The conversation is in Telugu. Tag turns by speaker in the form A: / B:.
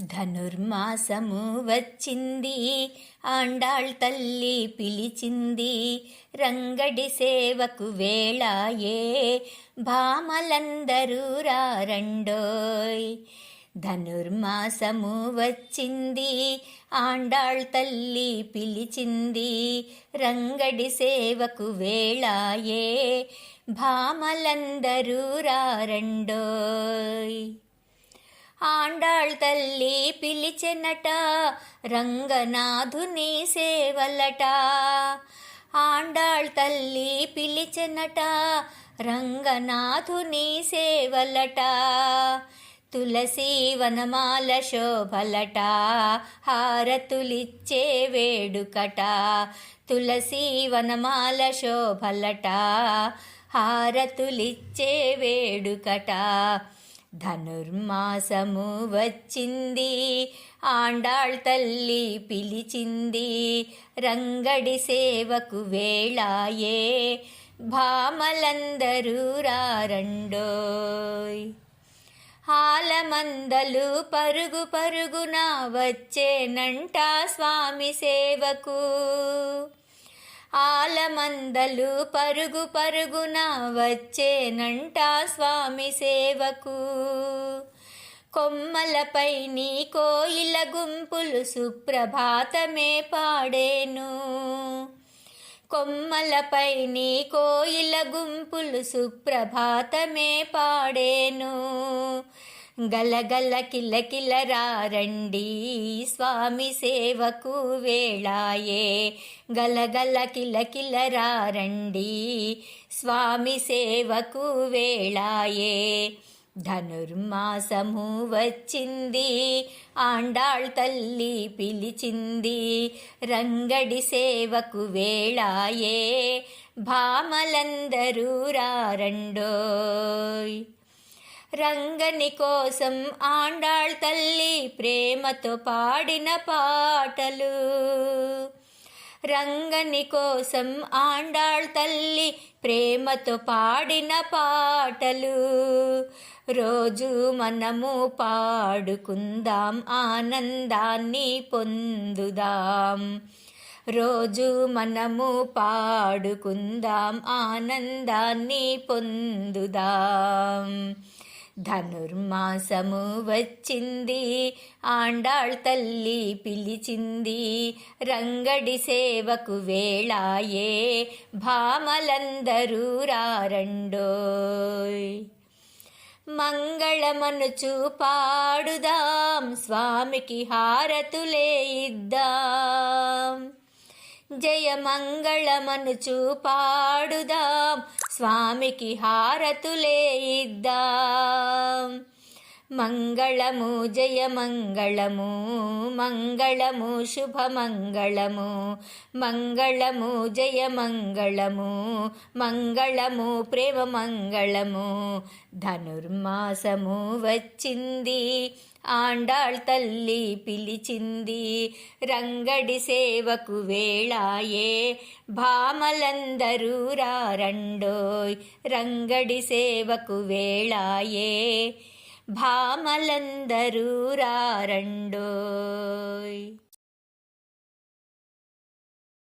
A: ధనుర్మాసము వచ్చింది ఆండాళ్ తల్లి పిలిచింది రంగడి సేవకు వేళాయే భామలందరూ రారండోయ్. ధనుర్మాసము వచ్చింది ఆండాళ్ తల్లి పిలిచింది రంగడి సేవకు వేళాయే భామలందరూ రారండోయ్. ఆండాళ్ తల్లి పిలిచెనట రంగనాథుని సేవలట. ఆండాళ్ తల్లి పిలిచెనట రంగనాథుని సేవలట. తులసి వనమాల శోభలట హారతులిచ్చే వేడుకట. తులసి వనమాల శోభలట హారతులిచ్చే వేడుకట. ధనుర్మాసము వచ్చింది. ఆండాళ్ తల్లి పిలిచింది రంగడి సేవకు వేళాయే భామలందరూ రారండోయ్. ఆలమందలు పరుగు పరుగున వచ్చేనంట స్వామి సేవకు. ఆలమందలు పరుగు పరుగున వచ్చేనంట స్వామి సేవకు. కొమ్మలపై నీ కోయిల గుంపులు సుప్రభాతమే పాడేను. కొమ్మలపై నీ కోయిల గుంపులు సుప్రభాతమే పాడేను. గలగల కిల రారండి స్వామి సేవకు వేళాయే. గలగల కిల రారండి స్వామి సేవకు వేళాయే. ధనుర్మాసము వచ్చింది ఆండాళ్ తల్లి పిలిచింది రంగడి సేవకు వేళాయే. భామలందరూ రారండోయ్ రంగని కోసం ఆండాళ్ తల్లి ప్రేమతో పాడిన పాటలు. రంగని కోసం ఆండాళ్ తల్లి ప్రేమతో పాడిన పాటలు. రోజు మనము పాడుకుందాం ఆనందాన్ని పొందుదాం. రోజు మనము పాడుకుందాం ఆనందాన్ని పొందుదాం. ధనుర్మాసము వచ్చింది. ఆండాళ్ తల్లి పిలిచింది రంగడి సేవకు వేళాయే భామలందరూ రారండోయ్. మంగళమనుచు పాడుదాం స్వామికి హారతులే ఇద్దాం. జయ మంగళమనుచు పాడుదాం స్వామికి హారతులే ఇద్దాం. మంగళము జయ మంగళము మంగళము శుభమంగళము మంగళము జయ మంగళము మంగళము ప్రేమ మంగళము ధనుర్మాసము వచ్చింది ఆండాళ్ తల్లి పిలిచింది రంగడి సేవకు వేళాయే భామలందరూ రారండోయ్ రంగడి సేవకు వేళాయే. భామలందరూ రారండోయ్.